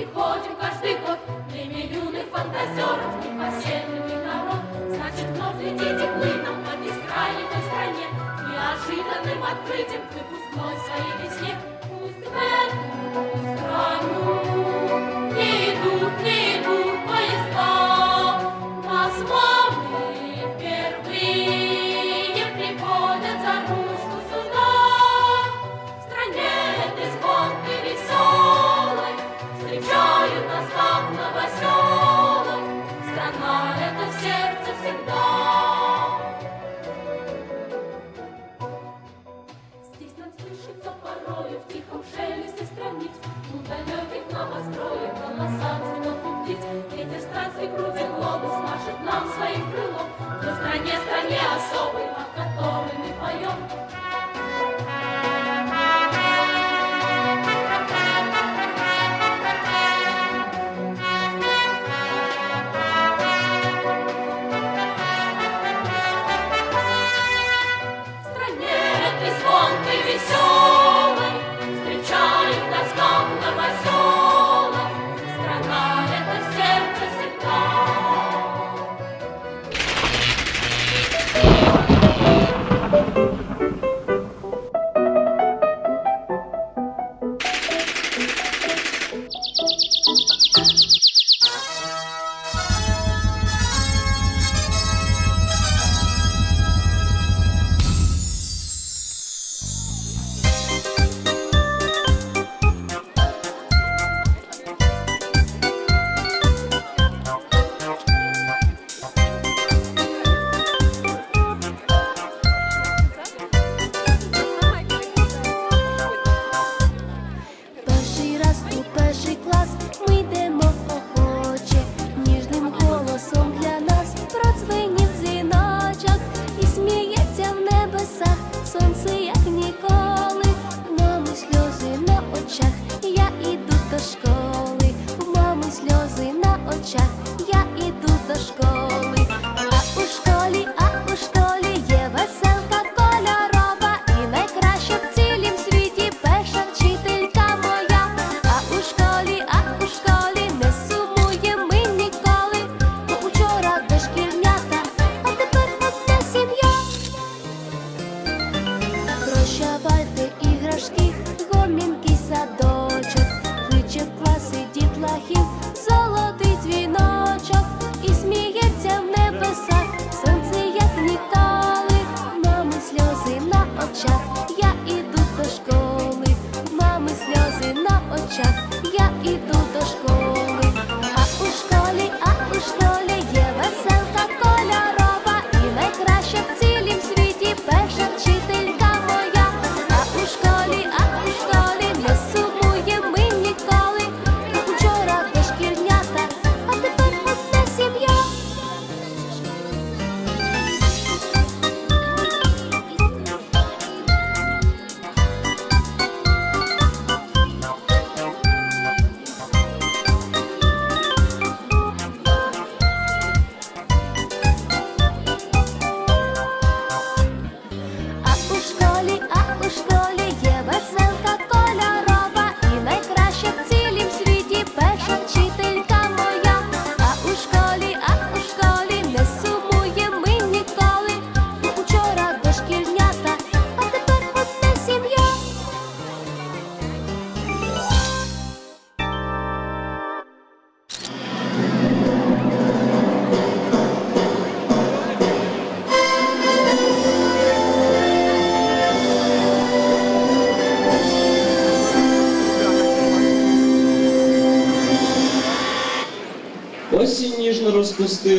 приходим каждый год. Время юных фантазеров, непоседливый народ. Значит, вновь летите к нам по бескрайней стране. Неожиданным открытием к выпускной своей весне. Пусть в эту страну моих стране, стране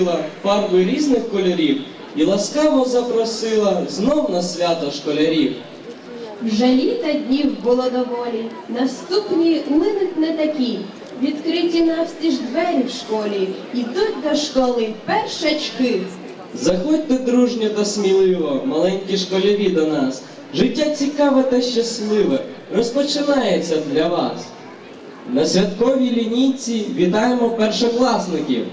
носила фарби різних кольорів і ласкаво запросила знов на свято школярів. Вже літа днів було доволі, наступні минуть не такі. Відкриті навстіж двері в школі, ідуть до школи першачки. Заходьте дружньо та сміливо, маленькі школярі до нас. Життя цікаве та щасливе розпочинається для вас. На святковій лінійці вітаємо першокласників.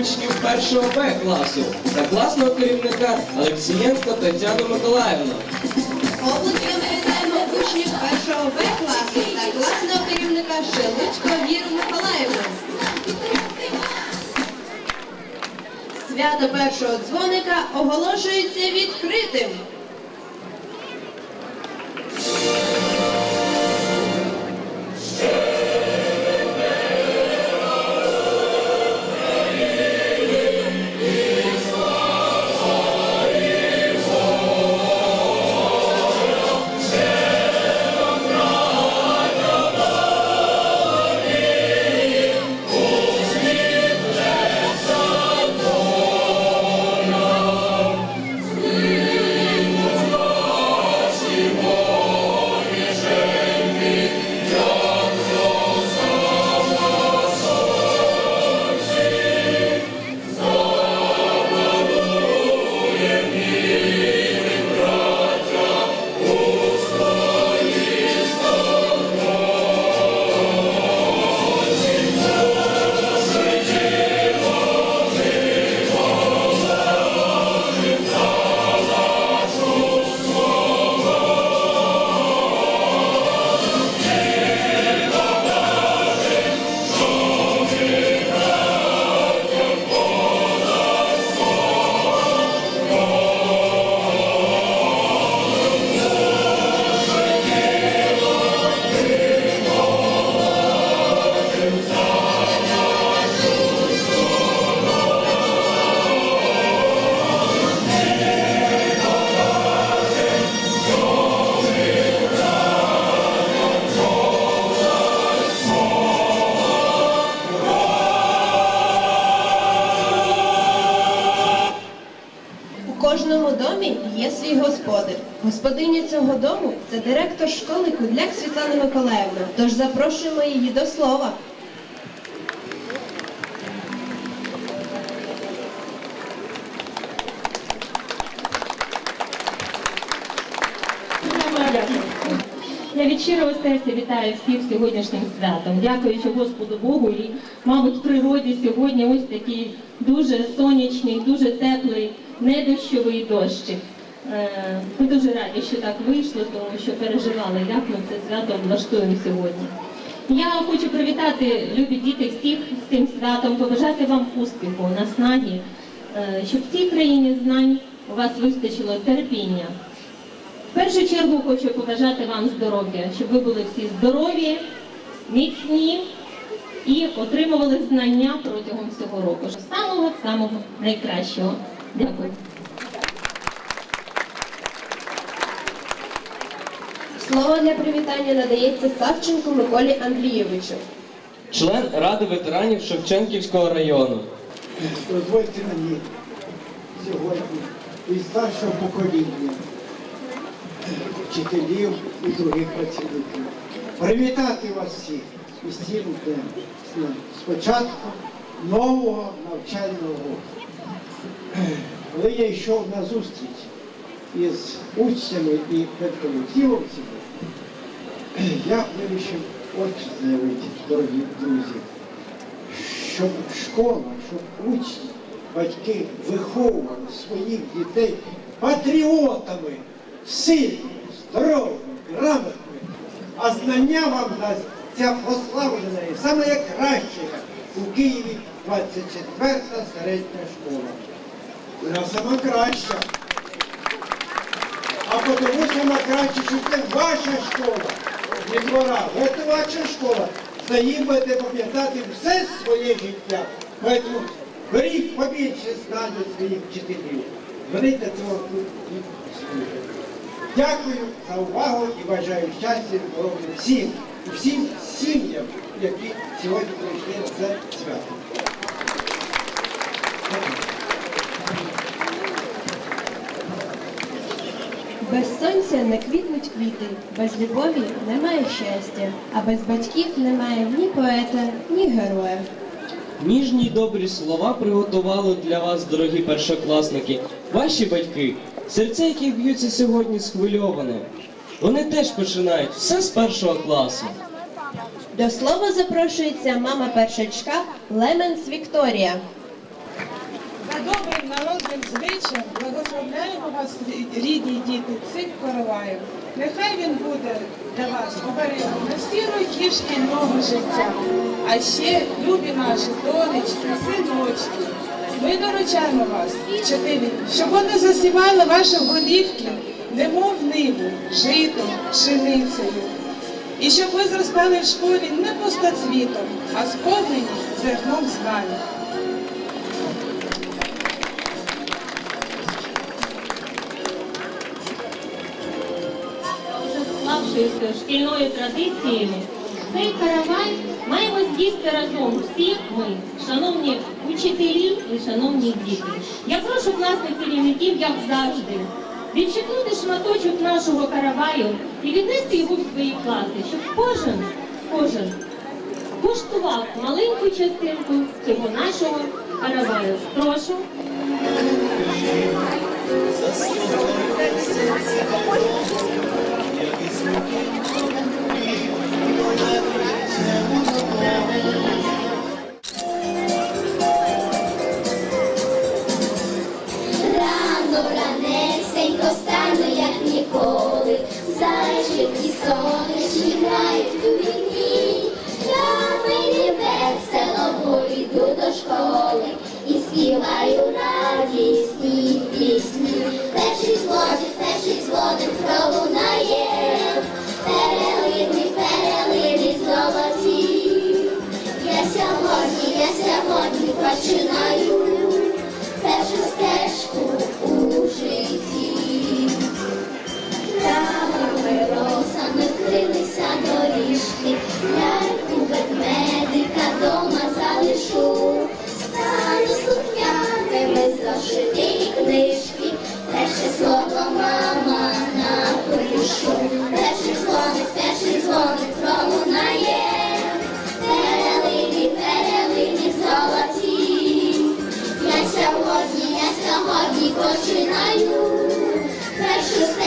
учнів першого Б класу та класного керівника Олексієнка Тетяну Миколаївну. Обласню вітаємо учнів першого Б класу та класного керівника Шеличко Віру Миколаївну. Свято першого дзвоника оголошується відкритим. Господиня дому це директор школи Кудляк Світлана Миколаївна. Тож запрошуємо її до слова. Я від щирого серця вітаю всіх сьогоднішнім святом. Дякуючи Господу Богу і, мабуть, природі сьогодні ось такий дуже сонячний, дуже теплий, недощовий дощик. Е, Ми дуже раді, що так вийшло, тому що переживали, як ми це свято облаштуємо сьогодні. Я хочу привітати, любі діти, всіх з цим святом, побажати вам успіху, наснаги, е, щоб в цій країні знань у вас вистачило терпіння, в першу чергу хочу побажати вам здоров'я, щоб ви були всі здорові, міцні і отримували знання протягом всього року. Самого самого найкращого. Дякую. Слово для привітання надається Савченку Миколі Андрійовичу. Член Ради ветеранів Шевченківського району. Дозвольте мені сьогодні від старшого покоління вчителів і других працівників привітати вас всіх із цим днем, з початку нового навчального року. Коли я йшов на зустріч із учнями і педколективом сьогодні, я вирішив от заявити, дорогі друзі щоб школа, щоб учні, батьки виховували своїх дітей патріотами, сильними, здоровими, грамотними, а знання вам дасть ця прославлена і саме краща у Києві 24-та середня школа. Вона сама краща. А тому сама краще, що це ваша школа, не двора, ваша школа. За її будете пам'ятати все своє життя. Тому беріть побільше знань своїх вчителів. Вони для цього тут і служать. Дякую за увагу і бажаю щастя і здоров'я всім, і всім сім'ям, які сьогодні прийшли на це свято. Без сонця не квітнуть квіти, без любові немає щастя, а без батьків немає ні поета, ні героя. Ніжні й добрі слова приготували для вас, дорогі першокласники, ваші батьки, серця яких б'ються сьогодні схвильоване. Вони теж починають все з першого класу. До слова запрошується мама першачка Леменс Вікторія. Добрим народним звичаям благословляємо вас, рідні діти, цим короваєм. Нехай він буде для вас оберегом на всі роки шкільного життя. А ще, любі наші донечки, синочки, ми доручаємо вас, вчителі, щоб вони засівали ваші голівки, немов ниву, житом, пшеницею. І щоб ви зростали в школі не пустоцвітом, а сповнені зерном знань. Склавшоюся шкільною традицією, цей каравай маємо з'їсти разом всі ми, шановні учителі і шановні діти. Я прошу класних керівників, як завжди, відчепнути шматочок нашого караваю і віднести його в свої класи, щоб кожен, кожен куштував маленьку частинку цього нашого караваю. Прошу. Рано ранесенько співаю радісні пісні. Перший дзвоник, перший дзвоник починаю першу стежку у житті. Травами росами крилися доріжки, ляльку ведмедика дома залишу. Стану слухняними зошити книжки, перше слово мама напишу. Починаю. Стежку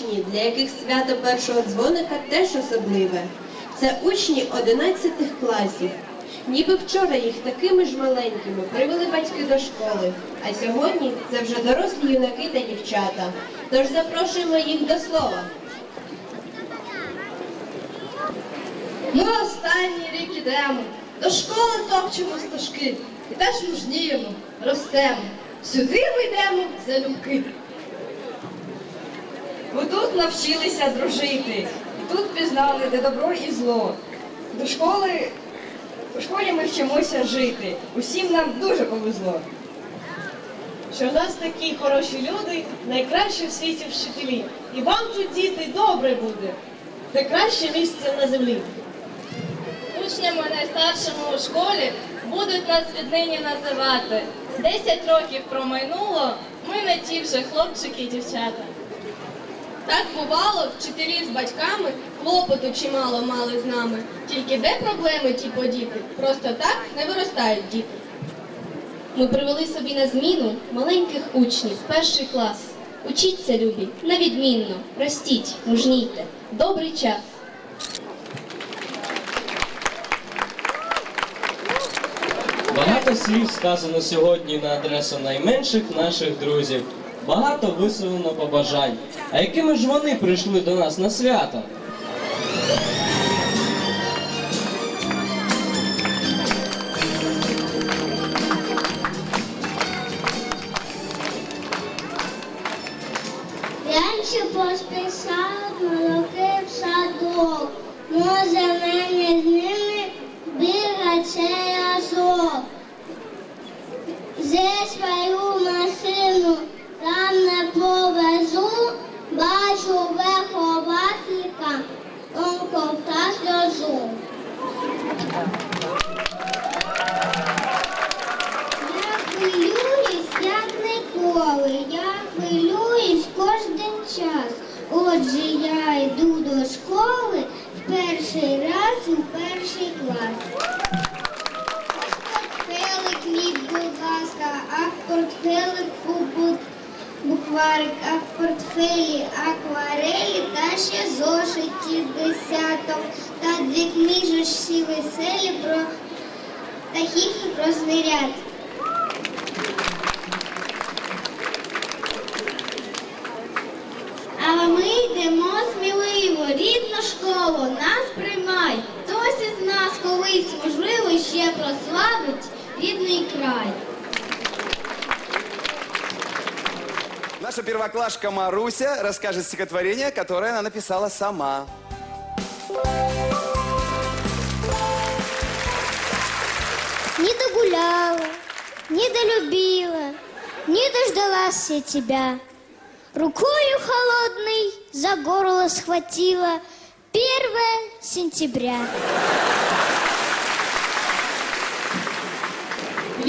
учні, для яких свято першого дзвоника теж особливе. Це учні 11 класів. Ніби вчора їх такими ж маленькими привели батьки до школи, а сьогодні це вже дорослі юнаки та дівчата. Тож запрошуємо їх до слова. Ми останній рік ідемо, до школи топчемо стежки і теж мужніємо, ростемо. Сюди ми йдемо залюбки. Бо тут навчилися дружити, і тут пізнали, де добро і зло. До школи, у школі ми вчимося жити. Усім нам дуже повезло. що в нас такі хороші люди, найкращі в світі вчителі. І вам тут, діти, добре буде. Це краще місце на землі. Учнями найстаршими у школі будуть нас віднині називати. Десять років промайнуло, ми не ті вже хлопчики і дівчата. Так бувало, вчителі з батьками клопоту чимало мали з нами. Тільки де проблеми ті подіти? Просто так не виростають діти. Ми привели собі на зміну маленьких учнів, перший клас. Учіться, любі, на відмінно, ростіть, мужнійте, добрий час. Багато слів сказано сьогодні на адресу найменших наших друзів. Багато висловлено побажань. А якими ж вони прийшли до нас на свято? Букварик, а в портфелі акварелі та ще зошиті десяток. Та дві книжечці веселі про птахів і про звірят. А ми йдемо сміливо, рідну школу, нас приймай. Хтось із нас колись, можливо, ще прославить рідний край. Наша первоклашка Маруся расскажет стихотворение, которое она написала сама. Не догуляла, не долюбила, не дождалась я тебя. Рукою холодной за горло схватила 1 сентября.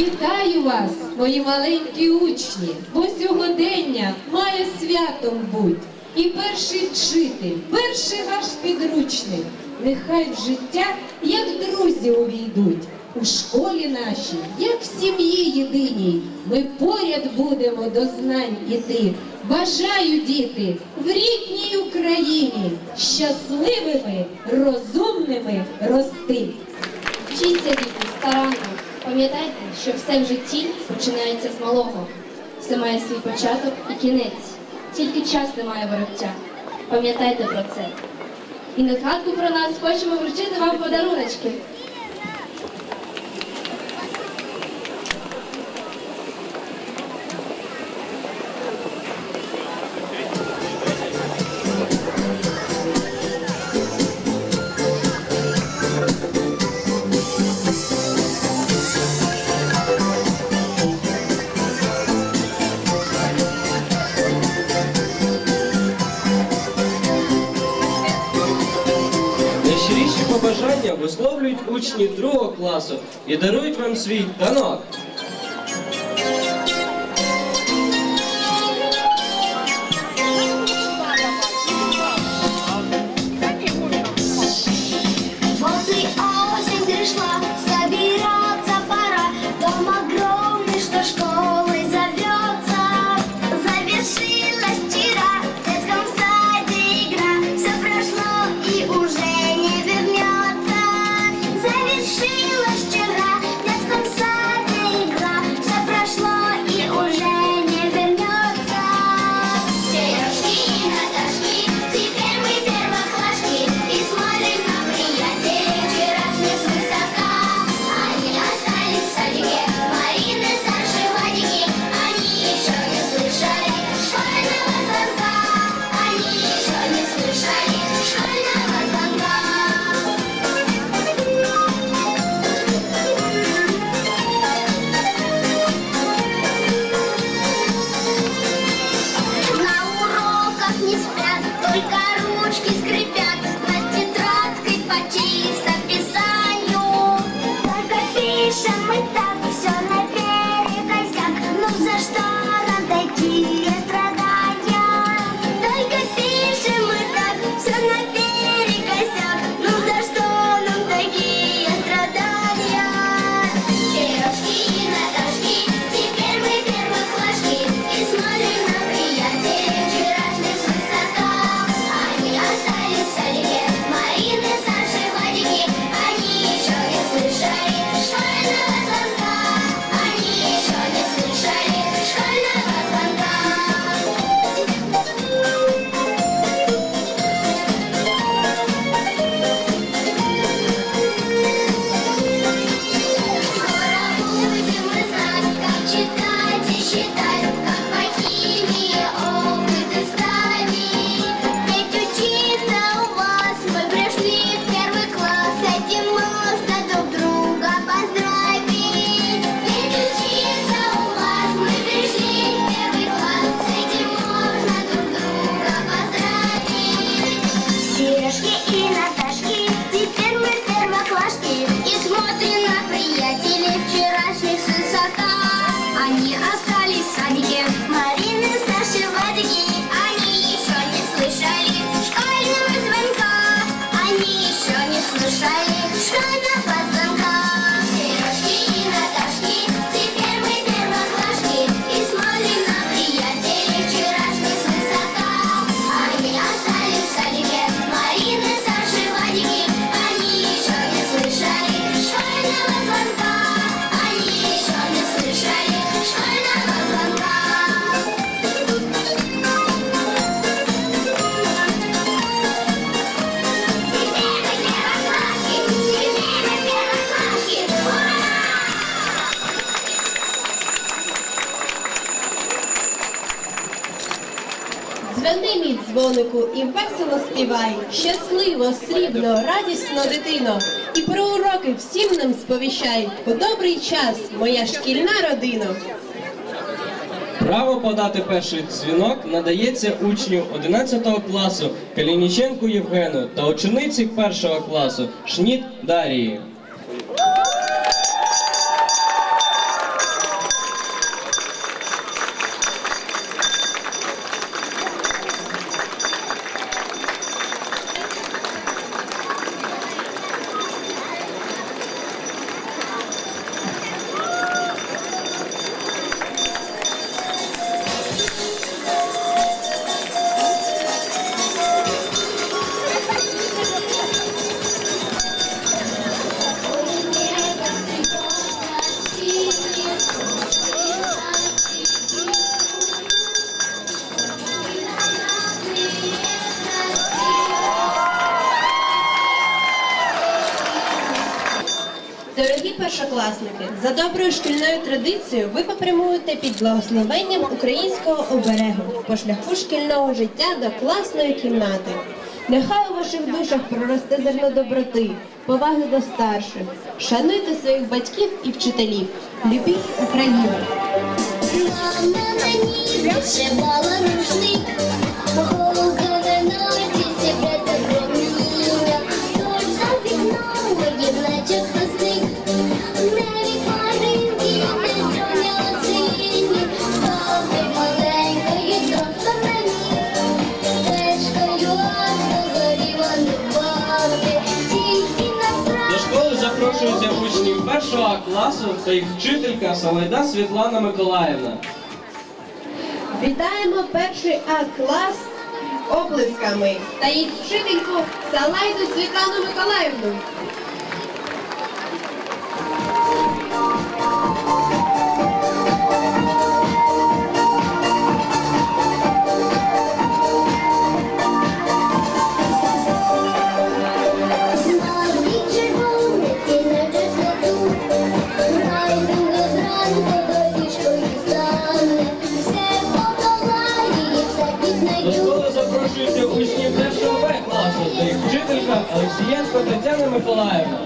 Вітаю вас, мої маленькі учні, бо сьогодення має святом буть. І перший вчитель, перший ваш підручник, нехай в життя, як друзі увійдуть. У школі нашій, як в сім'ї єдиній, ми поряд будемо до знань іти. Бажаю, діти, в рідній Україні щасливими, розумними рости. Вчіться, діти, старанно. Пам'ятайте, що все в житті починається з малого. Все має свій початок і кінець. Тільки час не має вороття. Пам'ятайте про це. І на згадку про нас хочемо вручити вам подаруночки. Висловлюють учні другого класу і дарують вам свій танок. Дзвонику і весело співай, щасливо, срібно, радісно, дитино. І про уроки всім нам сповіщай. У добрий час, моя шкільна родина. Право подати перший дзвінок надається учню 11 класу Калініченку Євгену та учениці 1 класу Шніт Дарії. За доброю шкільною традицією ви попрямуєте під благословенням українського оберегу по шляху шкільного життя до класної кімнати. Нехай у ваших душах проросте зерно доброти, поваги до старших. Шануйте своїх батьків і вчителів. Любіть Україну! 1 класу та їх вчителька Салайда Світлана Миколаївна. Вітаємо перший А клас оплесками та їх вчительку Салайду Світлану Миколаївну. Вчителька Олексієнко Тетяна Миколаївна.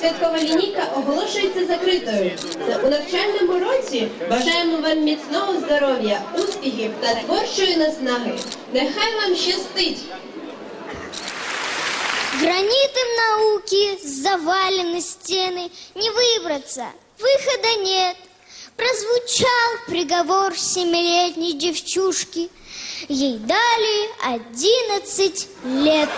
святкова лінійка оголошується закритою. У навчальному році бажаємо вам міцного здоров'я, успіхів та творчої наснаги. Нехай вам щастить! Гранитом науки завалены стены, не выбраться, выхода нет. Прозвучал приговор семилетней девчушки, ей дали одиннадцать лет.